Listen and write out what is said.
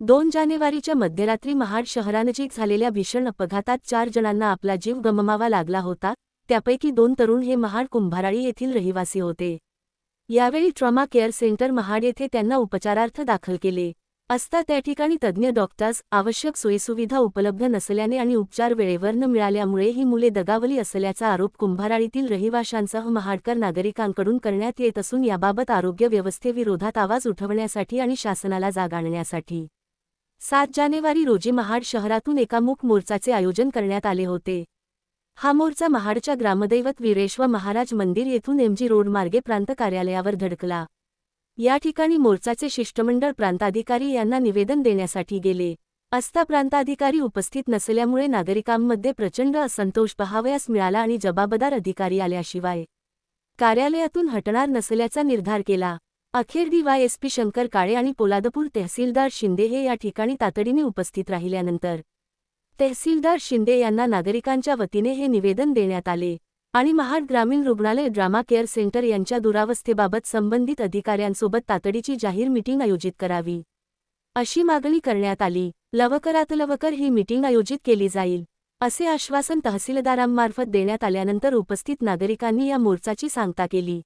दोन जानेवारीच्या मध्यरात्री महाड शहरानजीक झालेल्या भीषण अपघातात चार जणांना आपला जीव गममावा लागला होता त्यापैकी दोन तरुण हे महाड कुंभाराळी येथील रहिवासी होते. यावेळी ट्रॉमा केअर सेंटर महाड येथे त्यांना उपचारार्थ दाखल केले. असता त्या ठिकाणी तज्ज्ञ डॉक्टर्स आवश्यक सोयीसुविधा उपलब्ध नसल्याने आणि उपचार वेळेवर न मिळाल्यामुळे ही मुले दगावली असल्याचा आरोप कुंभाराळीतील रहिवाशांसह महाडकर नागरिकांकडून करण्यात येत असून याबाबत आरोग्य व्यवस्थेविरोधात आवाज उठवण्यासाठी आणि शासनाला जाग आणण्यासाठी. सात जानेवारी रोजी महाड शहरातून एका मूक मोर्चाचे आयोजन करण्यात आले होते. हा मोर्चा महाडच्या ग्रामदैवत वीरेश्वर महाराज मंदिर येथून एमजी रोड मार्गे प्रांत कार्यालयावर धडकला. या ठिकाणी मोर्चाचे शिष्टमंडळ प्रांताधिकारी यांना निवेदन देण्यासाठी गेले. असता प्रांताधिकारी उपस्थित नसल्यामुळे नागरिकांमध्ये प्रचंड असंतोष पहावयास मिळाला आणि जबाबदार अधिकारी आल्याशिवाय कार्यालयातून हटणार नसल्याचा निर्धार केला. अखेर डीवायएसपी शंकर काळे आणि पोलादपूर तहसीलदार शिंदे हे या ठिकाणी तातडीने उपस्थित राहिल्यानंतर तहसीलदार शिंदे यांना नागरिकांच्या वतीने हे निवेदन देण्यात आले आणि महाड ग्रामीण रुग्णालय ड्रामा केअर सेंटर यांच्या दुरावस्थेबाबत संबंधित अधिकाऱ्यांसोबत तातडीची जाहीर मीटिंग आयोजित करावी अशी मागणी करण्यात आली. लवकरात लवकर ही मीटिंग आयोजित केली जाईल असे आश्वासन तहसीलदारांमार्फत देण्यात आल्यानंतर उपस्थित नागरिकांनी या मोर्चाची सांगता केली.